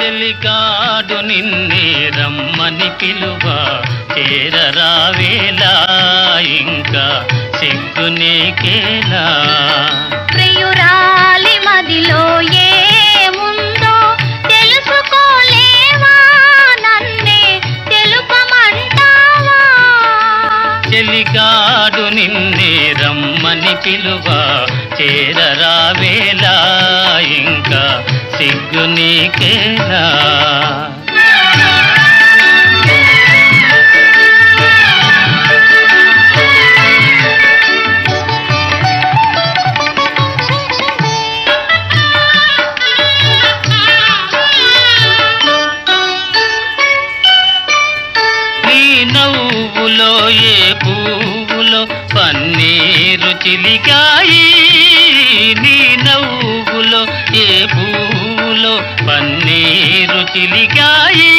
చెలికాడు నిన్నే రమ్మని పిలువ. చేరరావేలా ఇంకా సిగ్గు నీకేలా. ప్రియురాలి మదిలో ఏముందో తెలుసుకోలేవా నన్నే రమ్మని పిలువ. చేరరావేలా సిగ్గు నీకేనా? నీ ఏ పువ్వులో పన్నీరు చిలికాయి? నీ నవ్వులో ఏ పువ్వులో పన్నీరు చిలికాయి